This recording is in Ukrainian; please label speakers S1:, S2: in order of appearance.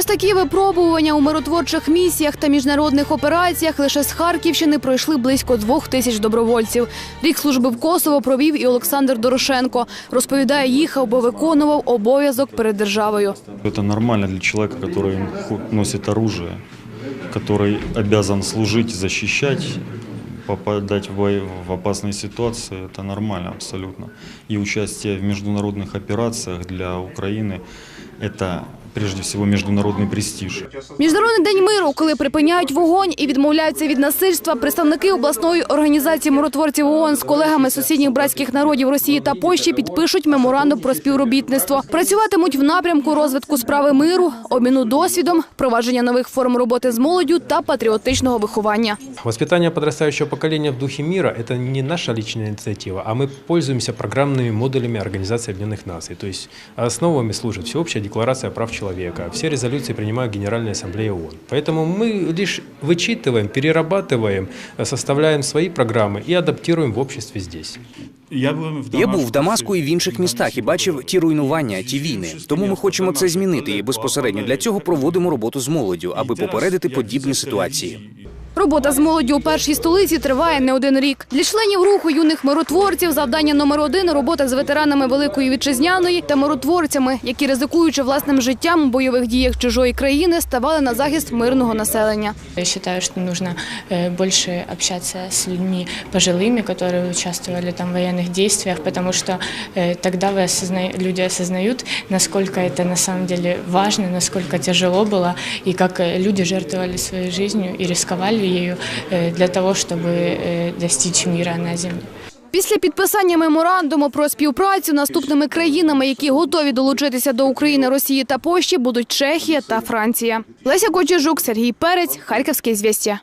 S1: Через такі випробування у миротворчих місіях та міжнародних операціях лише з Харківщини пройшли близько двох тисяч добровольців. Рік служби в Косово провів і Олександр Дорошенко. Розповідає, їхав, бо виконував обов'язок перед державою.
S2: Это нормально для человека, который ху- носит оружие, который обязан служить, защищать, попадать в, вой- в опасные ситуации. Это нормально абсолютно. И участие в международных операциях для Украины – это прежде всего международный престиж.
S1: Міжнародний день миру, коли припиняють вогонь і відмовляються від насильства, представники обласної організації миротворців ООН з колегами з сусідніх братських народів Росії та Польщі підпишуть меморандум про співробітництво. Працюватимуть в напрямку розвитку справи миру, обміну досвідом, провадження нових форм роботи з молоддю та патріотичного виховання.
S3: Воспитание подрастающего поколения в духе мира – это не наша личная инициатива, а мы пользуемся программными модулями Организации Объединенных Наций. То есть основами служит Всеобщая декларация прав человека. Все резолюции принимает Генеральная Ассамблея ООН. Поэтому мы лишь вычитываем, перерабатываем, э, составляем свои программы и адаптируем в обществе здесь.
S4: Я був в
S5: Я був в Дамаску і в інших містах і бачив ті руйнування, ті війни. Тому ми хочемо це змінити. І безпосередньо для цього проводимо роботу з молоддю, аби попередити подібні ситуації.
S1: Робота з молоддю у першій столиці триває не один рік. Для членів руху юних миротворців завдання номер один робота з ветеранами Великої вітчизняної та миротворцями, які ризикуючи власним життям у бойових діях чужої країни, ставали на захист мирного населення.
S6: Я считаю, что нужно э, больше общаться с людьми пожилыми, которые участвовали там в военных действиях, потому что э, тогда вы осозна... люди осознают, насколько это на самом деле важно, насколько тяжело было, и как э, люди жертвовали своей жизнью и рисковали ею э, для того, чтобы э, достичь мира на земле.
S1: Після підписання меморандуму про співпрацю наступними країнами, які готові долучитися до України, Росії та Польщі, будуть Чехія та Франція. Леся Кочежук, Сергій Перець, Харківське звістя.